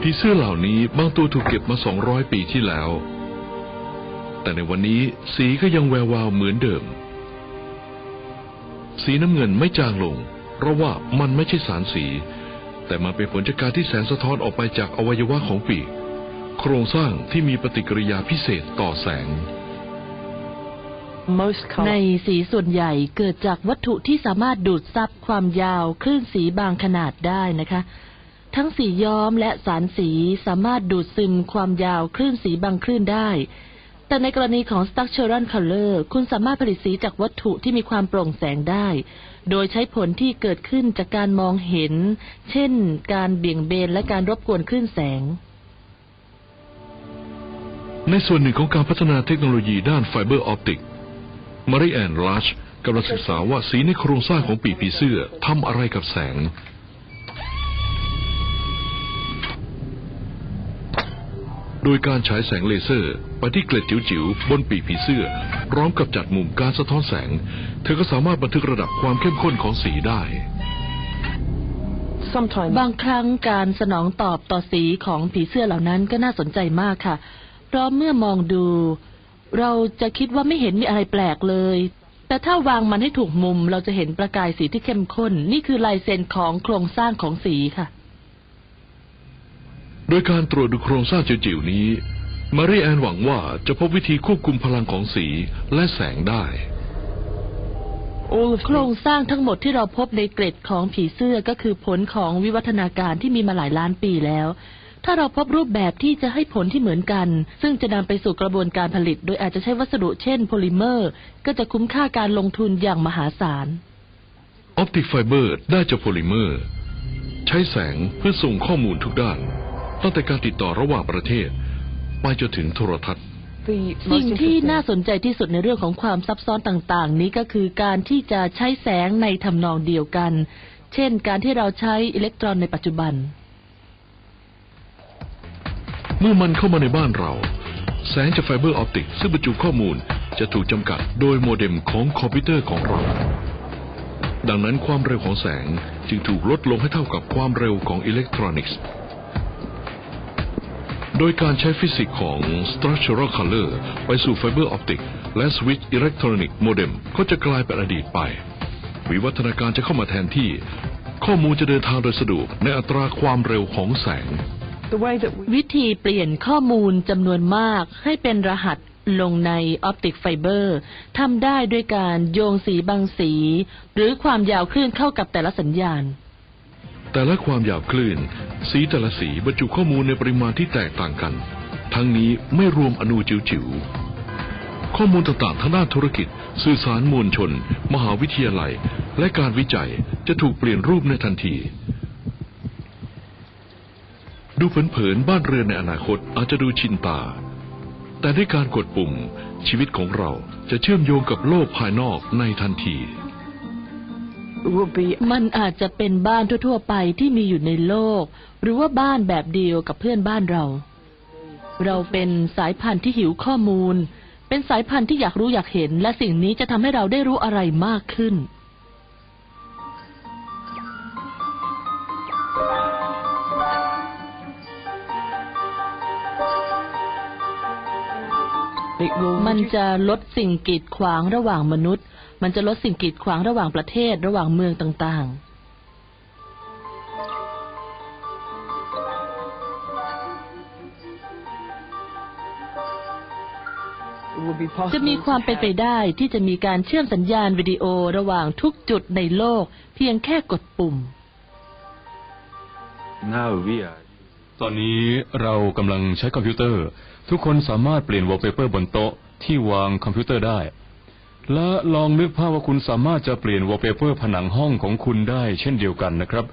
ผีเสื้อเหล่านี้บางตัวถูกเก็บมา200ปีที่แล้ว แต่ในวันนี้สีก็ยังแวววาวเหมือนเดิม สีน้ำเงินไม่จางลง เพราะว่ามันไม่ใช่สารสี แต่มันเป็นผลจากการที่แสงสะท้อนออกไปจากอวัยวะของปีก โครงสร้างที่มีปฏิกิริยาพิเศษต่อแสง ใน colors สีส่วนใหญ่เกิดจากวัตถุที่สามารถดูดซับความยาวคลื่นสีบางขนาดได้นะคะ ทั้งสีย้อมและสารสีสามารถดูดซึมความยาวคลื่นสีบางคลื่นได้ แต่ในกรณีของ structural color คุณสามารถผลิตสีจากวัตถุที่มีความโปร่งแสงได้ โดยใช้ผลที่เกิดขึ้นจากการมองเห็น เช่น การเบี่ยงเบนและการรบกวนคลื่นแสงในส่วนหนึ่งของการพัฒนาเทคโนโลยีด้านไฟเบอร์ออปติก มาริแอนลัชกำลังศึกษาว่าสีในโครงสร้างของปีกผีเสื้อทำอะไรกับแสง โดยการฉายแสงเลเซอร์ไปที่เกล็ดจิ๋วๆบนปีกผีเสื้อ พร้อมกับจัดมุมการสะท้อนแสง เธอก็สามารถบันทึกระดับความเข้มข้นของสีได้ sometimes บางครั้งการสนองตอบต่อสีของผีเสื้อเหล่านั้นก็น่าสนใจมากค่ะ เพราะเมื่อมองดู เราจะคิดว่าไม่เห็นมีอะไรแปลกเลย แต่ถ้าวางมันให้ถูกมุมเราจะเห็นประกายสีที่เข้มข้น นี่คือลายเซ็นของโครงสร้างของสีค่ะ โดยการตรวจดูโครงสร้างจิ๋วๆนี้ มาริแอนหวังว่าจะพบวิธีควบคุมพลังของสีและแสงได้ all of โครง these สร้างทั้งหมดที่เราพบในเกล็ดของผีเสื้อก็คือผลของวิวัฒนาการที่มีมาหลายล้านปีแล้ว ถ้าเราพบรูปแบบที่จะให้ผลที่เหมือนกัน ซึ่งจะนำไปสู่กระบวนการผลิต โดยอาจจะใช้วัสดุเช่นโพลิเมอร์ ก็จะคุ้มค่าการลงทุนอย่างมหาศาล ออปติกไฟเบอร์ได้จากโพลิเมอร์ ใช้แสงเพื่อส่งข้อมูลทุกด้าน ตั้งแต่การติดต่อระหว่างประเทศ ไปจนถึงโทรทัศน์ the สิ่ง most ที่ interesting น่าสนใจที่สุดในเรื่องของความซับซ้อนต่างๆ นี้ก็คือการที่จะใช้แสงในทำนองเดียวกัน เช่น การที่เราใช้อิเล็กตรอนในปัจจุบัน เมื่อมันเข้ามาในบ้านเรา แสงจากไฟเบอร์ออปติกซึ่งบรรจุข้อมูลจะถูกจำกัดโดยโมเด็มของคอมพิวเตอร์ของเรา ดังนั้นความเร็วของแสงจึงถูกลดลงให้เท่ากับความเร็วของอิเล็กทรอนิกส์ โดยการใช้ฟิสิกส์ของ structural color ไปสู่ไฟเบอร์ออปติกและสวิตช์อิเล็กทรอนิกส์โมเด็มก็จะกลายเป็นอดีตไป วิวัฒนาการจะเข้ามาแทนที่ ข้อมูลจะเดินทางโดยสะดวกในอัตราความเร็วของแสง the way that we วิธีเปลี่ยนข้อมูลจำนวนมากให้เป็นรหัสลงในออปติกไฟเบอร์ทำได้ด้วยการโยงสีบางสี หรือความยาวคลื่นเข้ากับแต่ละสัญญาณ แต่ละความยาวคลื่น สีแต่ละสีบรรจุข้อมูลในปริมาณที่แตกต่างกัน ทั้งนี้ไม่รวมอนูจิ๋วๆข้อมูลต่างๆทางด้านธุรกิจ สื่อสารมวลชน มหาวิทยาลัย และการวิจัยจะถูกเปลี่ยนรูปในทันที ดูเผินๆบ้านเรือนในอนาคตอาจจะดูชินตา แต่ด้วยการกดปุ่มชีวิตของเราจะเชื่อมโยงกับโลกภายนอกในทันที will be มันอาจจะเป็นบ้านทั่ว ๆ ไปที่มีอยู่ในโลก หรือว่าบ้านแบบเดียวกับเพื่อนบ้านเรา เราเป็นสายพันธุ์ที่หิวข้อมูล เป็นสายพันธุ์ที่อยากรู้อยากเห็น และสิ่งนี้จะทำให้เราได้รู้อะไรมากขึ้น มัน reduce จะลดสิ่งกีดขวางระหว่างมนุษย์ มันจะลดสิ่งกีดขวางระหว่างประเทศระหว่างเมืองต่าง it will be ๆ possible จะมีความเป็นไปได้ที่จะมีการเชื่อมสัญญาณวิดีโอระหว่างทุกจุดในโลก เพียงแค่กดปุ่ม Now we are ตอนนี้เรากำลังใช้คอมพิวเตอร์ ทุกคนสามารถเปลี่ยนวอลเปเปอร์บนโต๊ะที่วางคอมพิวเตอร์ได้ และลองนึกภาพว่าคุณสามารถจะเปลี่ยนวอลเปเปอร์ผนังห้องของคุณได้ เช่นเดียวกันนะครับ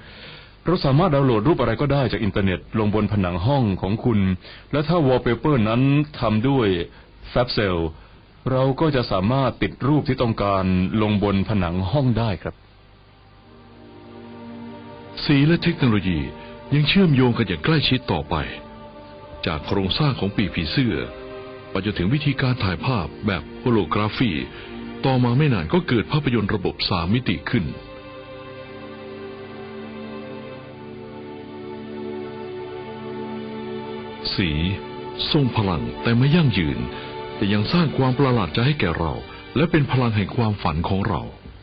เราสามารถดาวน์โหลดรูปอะไรก็ได้จากอินเทอร์เน็ตลงบนผนังห้องของคุณ และถ้าวอลเปเปอร์นั้นทำด้วยแฟบเซลเราก็จะสามารถติดรูปที่ต้องการลงบนผนังห้องได้ครับ สีและเทคโนโลยียังเชื่อมโยงกันอย่างใกล้ชิดต่อไป จากโครงสร้างของปีผีเสื้อไปจนถึงวิธีการถ่ายภาพแบบโฮโลกราฟี ต่อมาไม่นานก็เกิดภาพยนตร์ระบบสามมิติขึ้น สี ทรงพลังแต่ไม่ยั่งยืน แต่ยังสร้างความประหลาดใจให้แก่เรา และเป็นพลังแห่งความฝันของเรา